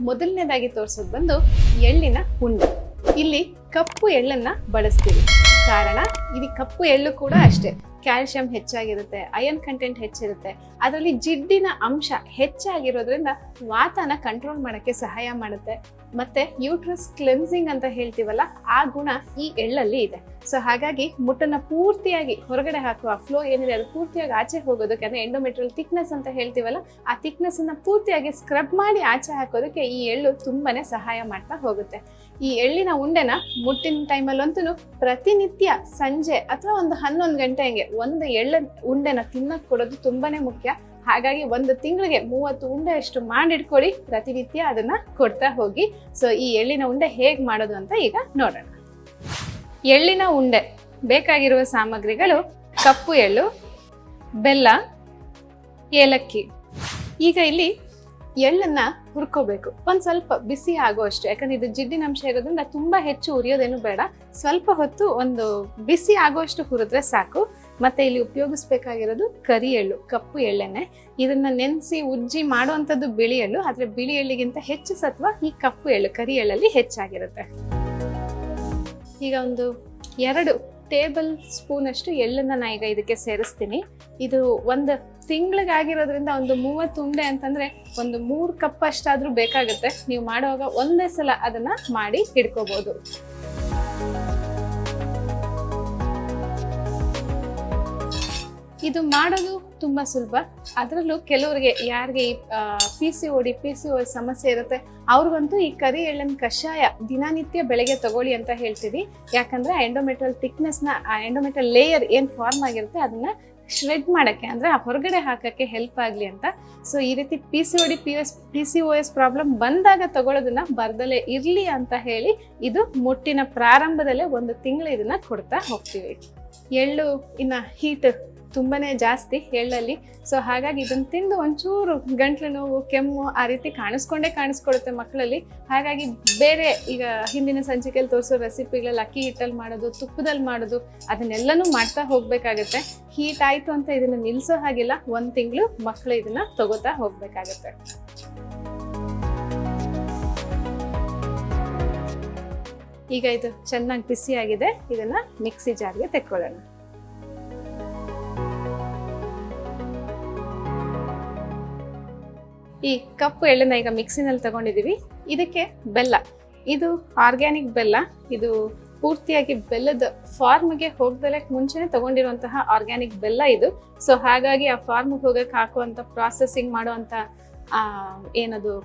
ಮೊದಲನೇದಾಗಿ ತೋರಿಸೋದು ಬಂದು ಎಳ್ಳಿನ ಉಂಡೆ. ಇಲ್ಲಿ ಕಪ್ಪು ಎಳ್ಳನ್ನ ಬಳಸ್ತೀವಿ. ಕಾರಣ ಇದು ಕಪ್ಪು ಎಳ್ಳು ಕೂಡ ಅಷ್ಟೇ. ಕ್ಯಾಲ್ಸಿಯಂ ಹೆಚ್ಚಾಗಿರುತ್ತೆ ಅಯರ್ನ್ ಕಂಟೆಂಟ್ ಹೆಚ್ಚಿರುತ್ತೆ. ಅದರಲ್ಲಿ ಜಿಡ್ಡಿನ ಅಂಶ ಹೆಚ್ಚಾಗಿರೋದ್ರಿಂದ ವಾತನ ಕಂಟ್ರೋಲ್ ಮಾಡೋಕ್ಕೆ ಸಹಾಯ ಮಾಡುತ್ತೆ. ಮತ್ತೆ ಯೂಟ್ರಸ್ ಕ್ಲೆನ್ಸಿಂಗ್ ಅಂತ ಹೇಳ್ತೀವಲ್ಲ, ಆ ಗುಣ ಈ ಎಳ್ಳಲ್ಲಿ ಇದೆ. ಸೊ ಹಾಗಾಗಿ ಮುಟ್ಟನ್ನ ಪೂರ್ತಿಯಾಗಿ ಹೊರಗಡೆ ಹಾಕುವ ಫ್ಲೋ ಏನಿದೆ, ಅದು ಪೂರ್ತಿಯಾಗಿ ಆಚೆ ಹೋಗೋದಕ್ಕೆ, ಅಂದ್ರೆ ಎಂಡೋಮೆಟ್ರಿಯಲ್ ಥಿಕ್ನೆಸ್ ಅಂತ ಹೇಳ್ತೀವಲ್ಲ, ಆ ಥಿಕ್ನೆಸ್ ಅನ್ನ ಪೂರ್ತಿಯಾಗಿ ಸ್ಕ್ರಬ್ ಮಾಡಿ ಆಚೆ ಹಾಕೋದಕ್ಕೆ ಈ ಎಳ್ಳು ತುಂಬಾನೇ ಸಹಾಯ ಮಾಡ್ತಾ ಹೋಗುತ್ತೆ. ಈ ಎಳ್ಳಿನ ಉಂಡೆನ ಮುಟ್ಟಿನ ಟೈಮಲ್ಲಂತೂ ಪ್ರತಿನಿತ್ಯ ಸಂಜೆ ಅಥವಾ ಒಂದು ಹನ್ನೊಂದು ಗಂಟೆ ಹಂಗೆ ಒಂದು ಎಳ್ಳ ಉಂಡೆನ ತಿನ್ನಕ್ ಕೊಡೋದು ತುಂಬಾನೇ ಮುಖ್ಯ. ಹಾಗಾಗಿ ಒಂದು ತಿಂಗಳಿಗೆ ಮೂವತ್ತು ಉಂಡೆ ಅಷ್ಟು ಮಾಡಿಟ್ಕೊಳ್ಳಿ. ಪ್ರತಿನಿತ್ಯ ಅದನ್ನ ಕೊಡ್ತಾ ಹೋಗಿ. ಸೊ ಈ ಎಳ್ಳಿನ ಉಂಡೆ ಹೇಗ್ ಮಾಡೋದು ಅಂತ ಈಗ ನೋಡೋಣ. ಎಳ್ಳಿನ ಉಂಡೆ ಬೇಕಾಗಿರುವ ಸಾಮಗ್ರಿಗಳು ಕಪ್ಪು ಎಳ್ಳು, ಬೆಲ್ಲ, ಏಲಕ್ಕಿ. ಈಗ ಇಲ್ಲಿ ಎಳ್ಳನ್ನ ಹುರ್ಕೋಬೇಕು. ಒಂದ್ ಸ್ವಲ್ಪ ಬಿಸಿ ಆಗೋ ಅಷ್ಟು ಯಾಕಂದ್ರೆ ಇದು ಜಿಡ್ಡಿನ ಅಂಶ ಇರೋದ್ರಿಂದ ತುಂಬಾ ಹೆಚ್ಚು ಉರಿಯೋದೇನು ಬೇಡ. ಸ್ವಲ್ಪ ಹೊತ್ತು ಒಂದು ಬಿಸಿ ಆಗೋಷ್ಟು ಹುರಿದ್ರೆ ಸಾಕು. ಮತ್ತೆ ಇಲ್ಲಿ ಉಪಯೋಗಿಸ್ಬೇಕಾಗಿರೋದು ಕರಿ ಎಳ್ಳು, ಕಪ್ಪು ಎಳ್ಳೆಣ್ಣೆ. ಇದನ್ನ ನೆನೆಸಿ ಉಜ್ಜಿ ಮಾಡುವಂಥದ್ದು ಬಿಳಿ ಎಳ್ಳು, ಆದ್ರೆ ಬಿಳಿ ಎಳ್ಳಿಗಿಂತ ಹೆಚ್ಚು ಸತ್ವ ಈ ಕಪ್ಪು ಎಳ್ಳು, ಕರಿ ಎಳ್ಳಲ್ಲಿ ಹೆಚ್ಚಾಗಿರುತ್ತೆ. ಈಗ ಒಂದು ಎರಡು ಟೇಬಲ್ ಸ್ಪೂನ್ ಅಷ್ಟು ಎಳ್ಳನ್ನ ನಾ ಈಗ ಇದಕ್ಕೆ ಸೇರಿಸ್ತೀನಿ. ಇದು ಒಂದು ತಿಂಗಳಿಗಾಗಿರೋದ್ರಿಂದ ಒಂದು ಮೂವತ್ತು ಉಂಡೆ ಅಂತಂದ್ರೆ ಒಂದು ಮೂರು ಕಪ್ ಅಷ್ಟಾದ್ರೂ ಬೇಕಾಗುತ್ತೆ. ನೀವು ಮಾಡುವಾಗ ಒಂದೇ ಸಲ ಅದನ್ನ ಮಾಡಿ ಹಿಡ್ಕೋಬಹುದು ಇದು ಮಾಡೋದು ತುಂಬಾ ಸುಲಭ. ಅದರಲ್ಲೂ ಕೆಲವರಿಗೆ ಯಾರಿಗೆ P C O D P C O ಸಮಸ್ಯೆ ಇರುತ್ತೆ, ಅವ್ರಿಗಂತೂ ಈ ಕರಿ ಎಳ್ಳನ್ ಕಷಾಯ ದಿನನಿತ್ಯ ಬೆಳಗ್ಗೆ ತಗೊಳ್ಳಿ ಅಂತ ಹೇಳ್ತೀವಿ. ಯಾಕಂದ್ರೆ ಎಂಡೋಮೆಟ್ರಲ್ ತಿಕ್ನೆಸ್ನ ಆ ಎಂಡೋಮೆಟ್ರಲ್ ಲೇಯರ್ ಏನ್ ಫಾರ್ಮ್ ಆಗಿರುತ್ತೆ, ಅದನ್ನ ಶ್ರೆಡ್ ಮಾಡಕ್ಕೆ, ಅಂದ್ರೆ ಆ ಹೊರಗಡೆ ಹಾಕಕ್ಕೆ ಹೆಲ್ಪ್ ಆಗ್ಲಿ ಅಂತ. ಸೊ ಈ ರೀತಿ P C O D P S P C O S problem ಬಂದಾಗ ತಗೊಳ್ಳೋದನ್ನ ಬರ್ದಲೇ ಇರ್ಲಿ ಅಂತ ಹೇಳಿ ಇದು ಮುಟ್ಟಿನ ಪ್ರಾರಂಭದಲ್ಲೇ ಒಂದು ತಿಂಗಳು ಇದನ್ನ ಕೊಡ್ತಾ ಹೋಗ್ತೀವಿ. ಎಳ್ಳು, ಇನ್ನ ಹೀಟ್ ತುಂಬಾನೇ ಜಾಸ್ತಿ ಎಳ್ಳಲ್ಲಿ ಸೊ ಹಾಗಾಗಿ ಇದನ್ನ ತಿಂದು ಒಂಚೂರು ಗಂಟ್ಲು ನೋವು, ಕೆಮ್ಮು ಆ ರೀತಿ ಕಾಣಿಸ್ಕೊಂಡೇ ಕಾಣಿಸ್ಕೊಡುತ್ತೆ ಮಕ್ಕಳಲ್ಲಿ. ಹಾಗಾಗಿ ಬೇರೆ ಈಗ ಹಿಂದಿನ ಸಂಚಿಕೆಯಲ್ಲಿ ತೋರಿಸೋ ರೆಸಿಪಿಗಳಲ್ಲಿ ಅಕ್ಕಿ ಹಿಟ್ಟಲ್ಲಿ ಮಾಡೋದು, ತುಪ್ಪದಲ್ಲಿ ಮಾಡೋದು, ಅದನ್ನೆಲ್ಲನೂ ಮಾಡ್ತಾ ಹೋಗಬೇಕಾಗುತ್ತೆ. ಹೀಟ್ ಆಯ್ತು ಅಂತ ಇದನ್ನ ನಿಲ್ಸೋ ಹಾಗಿಲ್ಲ. ಒಂದ್ ತಿಂಗಳು ಮಕ್ಕಳು ಇದನ್ನ ತಗೋತಾ ಹೋಗಬೇಕಾಗತ್ತೆ. ಈಗ ಇದು ಚೆನ್ನಾಗಿ ಬಿಸಿಯಾಗಿದೆ. ಇದನ್ನ ಮಿಕ್ಸಿ ಜಾರ್ಗೆ ತೆಕ್ಕೊಳ್ಳೋಣ. ಈ ಕಪ್ಪು ಎಳ್ಳನ್ನ ಈಗ ಮಿಕ್ಸಿನಲ್ಲಿ ತಗೊಂಡಿದ್ದೀವಿ. ಇದಕ್ಕೆ ಬೆಲ್ಲ. ಇದು ಆರ್ಗ್ಯಾನಿಕ್ ಬೆಲ್ಲ. ಇದು ಪೂರ್ತಿಯಾಗಿ ಬೆಲ್ಲದ ಫಾರ್ಮ್ಗೆ ಹೋಗ್ದಲೆ ಮುಂಚೆನೆ ತಗೊಂಡಿರುವಂತಹ ಆರ್ಗ್ಯಾನಿಕ್ ಬೆಲ್ಲ ಇದು. ಸೊ ಹಾಗಾಗಿ ಆ ಫಾರ್ಮ್ಗೆ ಹೋಗಕ್ಕೆ ಹಾಕುವಂತ ಪ್ರಾಸೆಸಿಂಗ್ ಮಾಡುವಂತ, ಆ, ಏನದು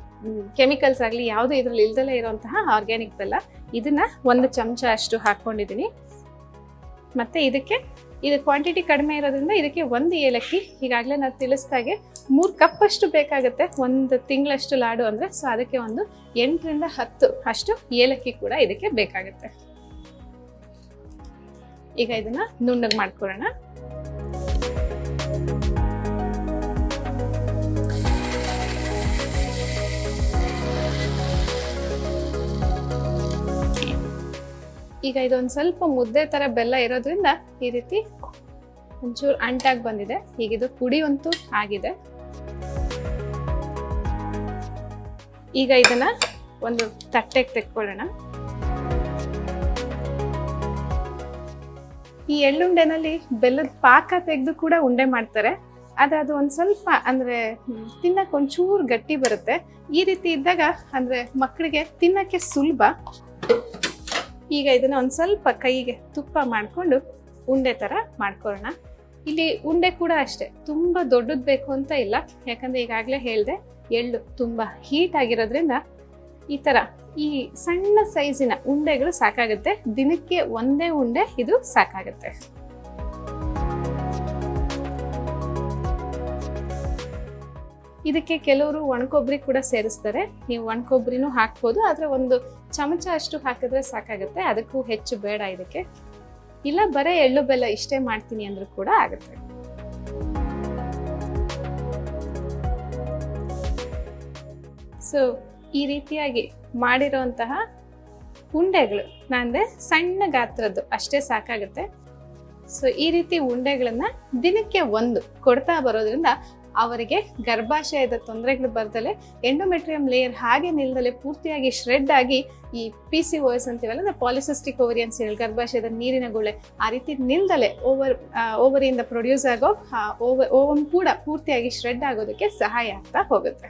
ಕೆಮಿಕಲ್ಸ್ ಆಗಲಿ ಯಾವುದು ಇದ್ರಲ್ಲಿ ಇಲ್ದಲೇ ಇರುವಂತಹ ಆರ್ಗ್ಯಾನಿಕ್ ಬೆಲ್ಲ. ಇದನ್ನ ಒಂದು ಚಮಚ ಅಷ್ಟು ಹಾಕ್ಕೊಂಡಿದ್ದೀನಿ ಮತ್ತೆ ಇದಕ್ಕೆ ಇದು ಕ್ವಾಂಟಿಟಿ ಕಡಿಮೆ ಇರೋದ್ರಿಂದ ಇದಕ್ಕೆ ಒಂದು ಏಲಕ್ಕಿ ಈಗಾಗಲೇ ನಾವು ತಿಳಿಸ್ದಾಗೆ ಮೂರು ಕಪ್ ಅಷ್ಟು ಬೇಕಾಗುತ್ತೆ. ಒಂದು ತಿಂಗಳಷ್ಟು ಲಾಡು ಅಂದರೆ ಸೊ ಅದಕ್ಕೆ ಒಂದು ಎಂಟರಿಂದ ಹತ್ತು ಅಷ್ಟು ಏಲಕ್ಕಿ ಕೂಡ ಇದಕ್ಕೆ ಬೇಕಾಗುತ್ತೆ. ಈಗ ಇದನ್ನು ನುಣ್ಣಗೆ ಮಾಡ್ಕೊಳ್ಳೋಣ. ಈಗ ಇದೊಂದು ಸ್ವಲ್ಪ ಮುದ್ದೆ ತರ ಬೆಲ್ಲ ಇರೋದ್ರಿಂದ ಈ ರೀತಿ ಒಂಚೂರು ಅಂಟಾಗಿ ಬಂದಿದೆ. ಈಗ ಇದು ಪುಡಿ ಅಂತೂ ಆಗಿದೆ. ಈಗ ಇದನ್ನ ಒಂದು ತಟ್ಟೆಗೆ ತೆಕ್ಕೊಳ್ಳೋಣ. ಈ ಎಳ್ಳುಂಡೆನಲ್ಲಿ ಬೆಲ್ಲದ ಪಾಕ ತೆಗೆದು ಕೂಡ ಉಂಡೆ ಮಾಡ್ತಾರೆ. ಆದ್ರೆ ಅದು ಒಂದ್ ಸ್ವಲ್ಪ ಅಂದ್ರೆ ತಿನ್ನಕ್ಕೆ ತಿನ್ನಕ್ ಒಂಚೂರು ಗಟ್ಟಿ ಬರುತ್ತೆ. ಈ ರೀತಿ ಇದ್ದಾಗ ಅಂದ್ರೆ ಮಕ್ಕಳಿಗೆ ತಿನ್ನಕ್ಕೆ ಸುಲಭ. ಈಗ ಇದನ್ನ ಒಂದು ಸ್ವಲ್ಪ ಕೈಗೆ ತುಪ್ಪ ಮಾಡಿಕೊಂಡು ಉಂಡೆ ತರ ಮಾಡ್ಕೊಳ್ಳೋಣ. ಇಲ್ಲಿ ಉಂಡೆ ಕೂಡ ಅಷ್ಟೇ, ತುಂಬಾ ದೊಡ್ಡದು ಬೇಕು ಅಂತ ಇಲ್ಲ. ಯಾಕಂದ್ರೆ ಈಗಾಗಲೇ ಹೇಳಿದೆ, ಎಳ್ಳು ತುಂಬಾ ಹೀಟ್ ಆಗಿರೋದ್ರಿಂದ ಈ ತರ ಈ ಸಣ್ಣ ಸೈಜಿನ ಉಂಡೆಗಳು ಸಾಕಾಗುತ್ತೆ. ದಿನಕ್ಕೆ ಒಂದೇ ಉಂಡೆ, ಇದು ಸಾಕಾಗುತ್ತೆ. ಇದಕ್ಕೆ ಕೆಲವರು ಒಣಕೊಬ್ಬರಿ ಕೂಡ ಸೇರಿಸ್ತಾರೆ. ನೀವು ಒಣಕೊಬ್ಬರಿನೂ ಹಾಕ್ಬೋದು. ಆದರೆ ಒಂದು ಚಮಚ ಅಷ್ಟು ಹಾಕಿದ್ರೆ ಸಾಕಾಗುತ್ತೆ. ಅದಕ್ಕೂ ಹೆಚ್ಚು ಬೇಡ ಇದಕ್ಕೆ. ಇಲ್ಲ, ಬರೀ ಎಳ್ಳು ಬೆಲ್ಲ ಇಷ್ಟೇ ಮಾಡ್ತೀನಿ ಅಂದ್ರೂ ಕೂಡ ಆಗುತ್ತೆ. ಸೊ ಈ ರೀತಿಯಾಗಿ ಮಾಡಿರೋಂತಹ ಉಂಡೆಗಳು, ನಾಂದ್ರೆ ಸಣ್ಣ ಗಾತ್ರದ್ದು ಅಷ್ಟೇ ಸಾಕಾಗುತ್ತೆ. ಸೊ ಈ ರೀತಿ ಉಂಡೆಗಳನ್ನ ದಿನಕ್ಕೆ ಒಂದು ಕೊಡ್ತಾ ಬರೋದ್ರಿಂದ ಅವರಿಗೆ ಗರ್ಭಾಶಯದ ತೊಂದರೆಗಳು ಬರ್ದಲೆ ಎಂಡೋಮೆಟ್ರಿಯಂ ಲೇಯರ್ ಹಾಗೆ ನಿಲ್ದಲೆ ಪೂರ್ತಿಯಾಗಿ ಶ್ರೆಡ್ ಆಗಿ ಈ ಪಿ ಸಿ ಓ ಎಸ್ ಅಂತೀವಲ್ಲ ಅಂದ್ರೆ ಪಾಲಿಸಿಸ್ಟಿಕ್ ಅಂತ ಹೇಳಿ ಗರ್ಭಾಶಯದ ನೀರಿನ ಗುಳೆ ಆ ರೀತಿ ನಿಲ್ದಲೆ ಓವರ್ ಓವರಿಯಿಂದ ಪ್ರೊಡ್ಯೂಸ್ ಆಗೋ ಓವರ್ ಓವಮ್ ಕೂಡ ಪೂರ್ತಿಯಾಗಿ ಶ್ರೆಡ್ ಆಗೋದಕ್ಕೆ ಸಹಾಯ ಆಗ್ತಾ ಹೋಗುತ್ತೆ.